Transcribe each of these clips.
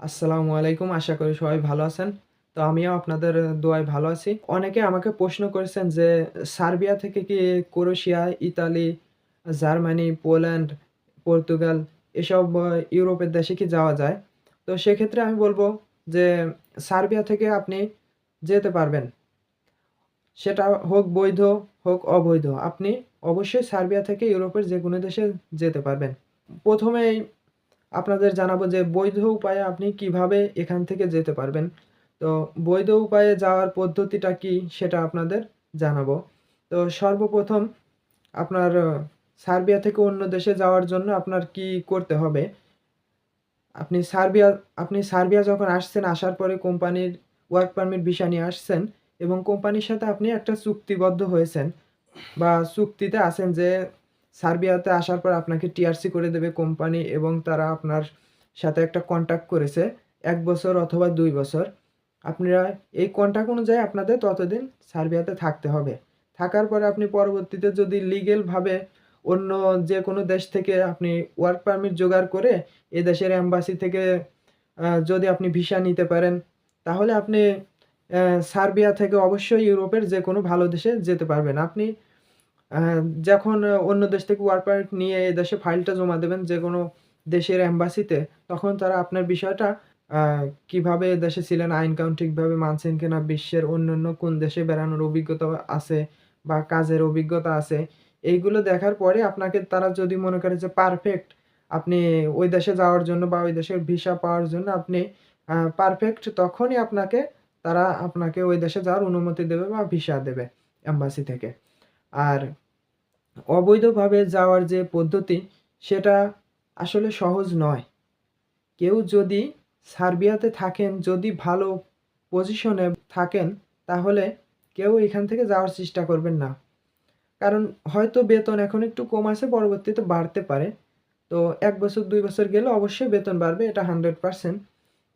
আসসালামু আলাইকুম, আশা করি সবাই ভালো আছেন। তো আমিও আপনাদের দোয়ায় ভালো আছি। অনেকে আমাকে প্রশ্ন করেছেন যে, সার্বিয়া থেকে কি Croatia, Italy, Germany, Poland, Portugal এসব ইউরোপের দেশে কি যাওয়া যায়? তো সেক্ষেত্রে আমি বলব যে, সার্বিয়া থেকে আপনি যেতে পারবেন। সেটা হোক বৈধ, হোক অবৈধ। আপনি অবশ্যই সার্বিয়া থেকে ইউরোপের যে কোনো দেশে যেতে পারবেন। প্রথমেই আপনাদের জানাব যে বৈধ উপায়ে আপনি কীভাবে এখান থেকে যেতে পারবেন। তো বৈধ উপায়ে যাওয়ার পদ্ধতিটা কি সেটা আপনাদের জানাব। তো সর্বপ্রথম আপনার সার্বিয়া থেকে অন্য দেশে যাওয়ার জন্য আপনার কি করতে হবে? আপনি সার্বিয়া আপনি সার্বিয়া যখন আসছেন, আসার পরে কোম্পানির ওয়ার্ক পারমিট ভিসা নিয়ে আসছেন এবং কোম্পানির সাথে আপনি একটা চুক্তিবদ্ধ হয়েছেন বা চুক্তিতে আছেন যে সার্বিয়াতে আসার পর আপনাকে টিআরসি করে দেবে কোম্পানি এবং তারা আপনার সাথে একটা কন্ট্যাক্ট করেছে, এক বছর অথবা দুই বছর। আপনারা এই কন্ট্যাক্ট অনুযায়ী আপনাদের ততদিন সার্বিয়াতে থাকতে হবে। থাকার পরে আপনি পরবর্তীতে যদি লিগেলভাবে অন্য যে কোনো দেশ থেকে আপনি ওয়ার্ক পারমিট জোগাড় করে এ দেশের অ্যাম্বাসি থেকে যদি আপনি ভিসা নিতে পারেন, তাহলে আপনি সার্বিয়া থেকে অবশ্যই ইউরোপের যে কোনো ভালো দেশে যেতে পারবেন। আপনি যখন অন্য দেশ থেকে ওয়ার্ক পারমিট নিয়ে এই দেশে ফাইলটা জমা দেবেন যে কোনো দেশের অ্যাম্বাসিতে তখন তারা আপনার বিষয়টা কীভাবে দেশে ছিলেন, আইন কানুন ঠিকভাবে মানছেন কিনা, বিশ্বের অন্যান্য কোন দেশে বেড়ানোর অভিজ্ঞতা আছে বা কাজের অভিজ্ঞতা আছে, এইগুলো দেখার পরে আপনাকে তারা যদি মনে করে যে পারফেক্ট আপনি ওই দেশে যাওয়ার জন্য বা ওই দেশের ভিসা পাওয়ার জন্য আপনি পারফেক্ট তখনই আপনাকে, তারা আপনাকে ওই দেশে যাওয়ার অনুমতি দেবে বা ভিসা দেবে অ্যাম্বাসি থেকে। আর অবৈধভাবে যাওয়ার যে পদ্ধতি, সেটা আসলে সহজ নয়। কেউ যদি সার্বিয়াতে থাকেন, যদি ভালো পজিশনে থাকেন, তাহলে কেউ এখান থেকে যাওয়ার চেষ্টা করবেন না। কারণ হয়তো বেতন এখন একটু কম আছে, পরবর্তীতে বাড়তে পারে। তো এক বছর, দুই বছর গেলে অবশ্যই বেতন বাড়বে, এটা হান্ড্রেড পার্সেন্ট।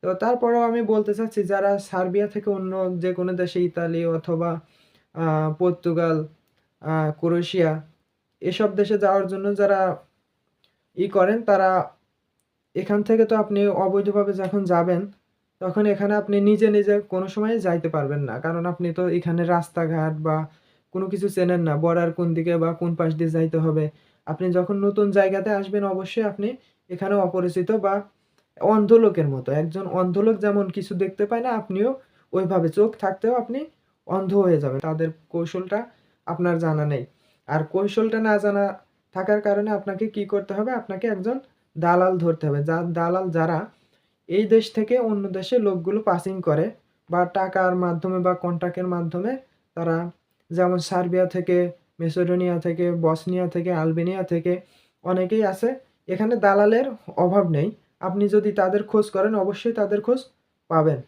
তো তারপরেও আমি বলতে চাচ্ছি, যারা সার্বিয়া থেকে অন্য যে কোনো দেশে, ইতালি অথবা পর্তুগাল ক্রোয়েশিয়া এসব দেশে যাওয়ার জন্য যারা ই করেন, তারা এখান থেকে তো আপনি অবৈধভাবে যখন যাবেন, তখন এখানে আপনি নিজে নিজে কোনো সময় যাইতে পারবেন না। কারণ আপনি তো এখানে রাস্তাঘাট বা কোনো কিছু চেনেন না বর্ডার কোন দিকে বা কোন পাশ দিয়ে যাইতে হবে। আপনি যখন নতুন জায়গাতে আসবেন, অবশ্যই আপনি এখানে অপরিচিত বা অন্ধ লোকের মতো। একজন অন্ধ লোক যেমন কিছু দেখতে পায় না, আপনিও ওইভাবে চোখ থাকতেও আপনি অন্ধ হয়ে যাবেন। তাদের কৌশলটা আপনার জানা নেই। আর কৌশলটা না জানা থাকার কারণে আপনাকে কি করতে হবে? আপনাকে একজন দালাল ধরতে হবে। যা, দালাল যারা এই দেশ থেকে অন্য দেশে লোকগুলো পাসিং করে বা টাকার মাধ্যমে বা কন্ট্রাক্টের মাধ্যমে তারা যেমন সার্বিয়া থেকে, মেসোডোনিয়া থেকে, বসনিয়া থেকে, আলবেনিয়া থেকে অনেকেই আছে। এখানে দালালের অভাব নেই। আপনি যদি তাদের খোঁজ করেন, অবশ্যই তাদের খোঁজ পাবেন।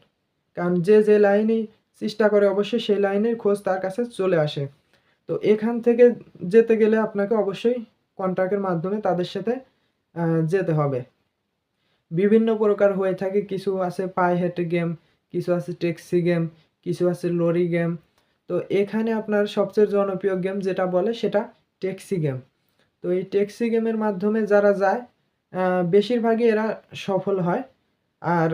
কারণ যে যে লাইনেই চেষ্টা করে, অবশ্যই সেই লাইনের খোঁজ তার কাছে চলে আসে। তো এখান থেকে যেতে গেলে আপনাকে অবশ্যই কন্ট্রাক্টের মাধ্যমে তাদের সাথে যেতে হবে। বিভিন্ন প্রকার হয়ে থাকে, কিছু আছে পায়ে হেঁটে গেম কিছু আছে ট্যাক্সি গেম কিছু আছে লরি গেম তো এখানে আপনার সবচেয়ে জনপ্রিয় গেম যেটা বলে সেটা ট্যাক্সি গেম তো এই ট্যাক্সি গেমের মাধ্যমে যারা যায় বেশিরভাগই এরা সফল হয়। আর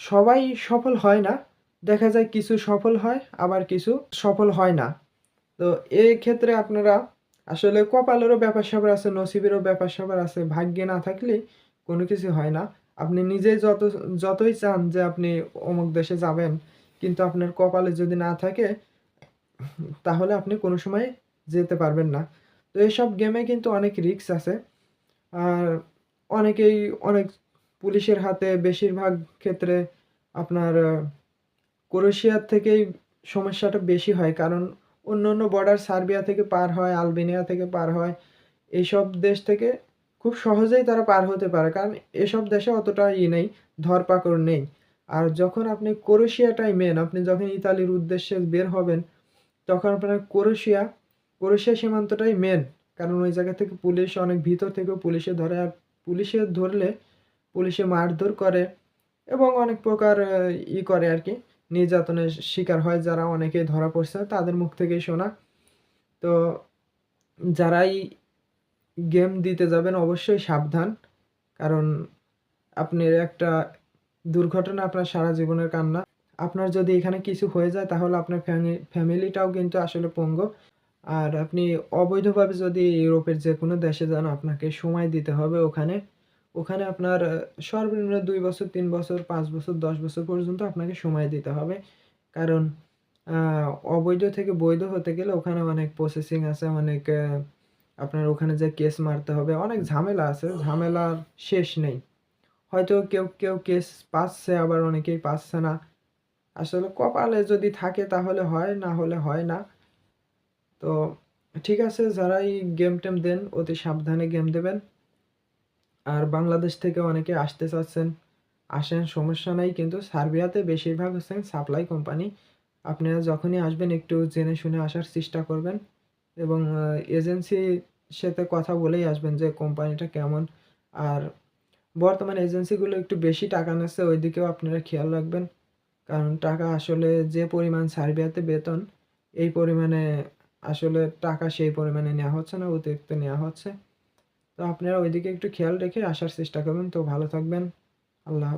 সবাই সফল হয় না। দেখা যায় কিছু সফল হয়, আবার কিছু সফল হয় না। তো এই ক্ষেত্রে আপনারা আসলে কপালেরও ব্যাপার স্যাপার আছে নসিবেরও ব্যাপার স্যাপার আছে ভাগ্যে না থাকলে কোনো কিছু হয় না। আপনি নিজেই যত যতই চান যে আপনি অমুক দেশে যাবেন কিন্তু আপনার কপালে যদি না থাকে তাহলে আপনি কোনো সময় যেতে পারবেন না। তো এইসব গেমে কিন্তু অনেক রিস্ক আছে। আর অনেকেই অনেক পুলিশের হাতে বেশিরভাগ ক্ষেত্রে আপনার আহ, ক্রোয়েশিয়ার থেকেই সমস্যাটা বেশি হয়। কারণ অন্য অন্য বর্ডার সার্বিয়া থেকে পার হয়, আলবেনিয়া থেকে পার হয় এইসব দেশ থেকে খুব সহজেই তারা পার হতে পারে। কারণ এসব দেশে অতটা ই নেই, ধরপাকড় নেই। আর যখন আপনি ক্রোয়েশিয়াটাই মেন আপনি যখন ইতালির উদ্দেশ্যে বের হবেন, তখন আপনার ক্রোয়েশিয়া ক্রোয়েশিয়া সীমান্তটাই মেন কারণ ওই জায়গা থেকে পুলিশ অনেক ভিতর থেকেও পুলিশে ধরে, আর পুলিশে ধরলে পুলিশে মারধর করে এবং অনেক প্রকার ই করে আর কি। নির্যাতনের শিকার হয় যারা অনেকে ধরা পড়ছে, তাদের মুখ থেকেই শোনা তো যারাই গেম দিতে যাবেন অবশ্যই সাবধান, কারণ আপনার একটা দুর্ঘটনা, আপনার সারা জীবনের কান্না। আপনার যদি এখানে কিছু হয়ে যায়, তাহলে আপনার ফ্যামি, ফ্যামিলিটাও কিন্তু আসলে পঙ্গ আর আপনি অবৈধভাবে যদি ইউরোপের যে কোনো দেশে যান, আপনাকে সময় দিতে হবে ওখানে। ওখানে আপনার সর্বনিম্ন দুই বছর, তিন বছর, পাঁচ বছর, ১০ বছর পর্যন্ত আপনাকে সময় দিতে হবে। কারণ অবৈধ থেকে বৈধ হতে গেলে ওখানে অনেক প্রসেসিং আছে, অনেক আপনার ওখানে যেয়ে কেস মারতে হবে। অনেক ঝামেলা আছে, ঝামেলার শেষ নেই। হয়তো কেউ, কেউ কেস পাচ্ছে আবার অনেকেই পাচ্ছে না। আসলে কপালে যদি থাকে তাহলে হয়, না হলে হয় না। তো ঠিক আছে যারাই গেম-টেম দেন অতি সাবধানে গেম দেবেন। আর বাংলাদেশ থেকে অনেকে আসতে চাচ্ছেন, আসেন সমস্যা নাই। কিন্তু সার্বিয়াতে বেশিরভাগ হচ্ছেন সাপ্লাই কোম্পানি। আপনারা যখনই আসবেন একটু জেনে শুনে আসার চেষ্টা করবেন এবং আ এজেন্সির সাথে কথা বলেই আসবেন যে কোম্পানিটা কেমন। আর বর্তমান এজেন্সিগুলো একটু বেশি টাকা নিচ্ছে ওইদিকেও আপনারা খেয়াল রাখবেন। কারণ টাকা আসলে যে পরিমাণ সার্বিয়াতে বেতন, এই পরিমাণে আসলে টাকা সেই পরিমাণে নেওয়া হচ্ছে না, অতিরিক্ত নেওয়া হচ্ছে। তো আপনারা ওইদিকে একটু খেয়াল রেখে আসার চেষ্টা করবেন। তো ভালো থাকবেন। আল্লাহ